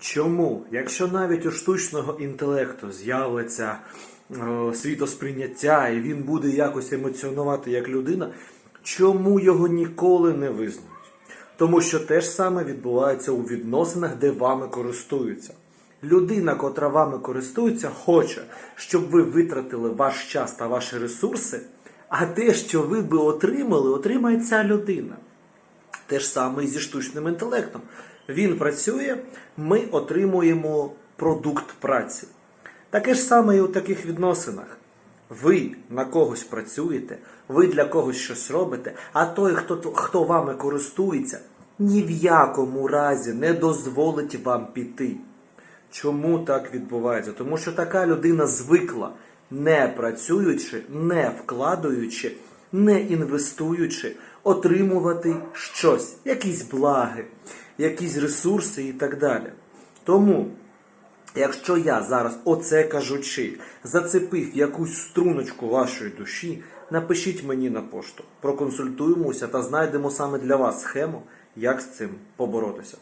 Чому? Якщо навіть у штучного інтелекту з'явиться е, світосприйняття і він буде якось емоціонувати як людина, чому його ніколи не визнають? Тому що те ж саме відбувається у відносинах, де вами користуються. Людина, котра вами користується, хоче, щоб ви витратили ваш час та ваші ресурси, а те, що ви би отримали, отримає ця людина. Те ж саме і зі штучним інтелектом. Він працює, ми отримуємо продукт праці. Таке ж саме і у таких відносинах. Ви на когось працюєте, ви для когось щось робите, а той, хто, хто вами користується, ні в якому разі не дозволить вам піти. Чому так відбувається? Тому що така людина звикла, не працюючи, не вкладаючи, не інвестуючи, отримувати щось, якісь благи, якісь ресурси і так далі. Тому, якщо я зараз оце кажучи, зацепив якусь струночку вашої душі, напишіть мені на пошту, проконсультуємося та знайдемо саме для вас схему, як з цим поборотися.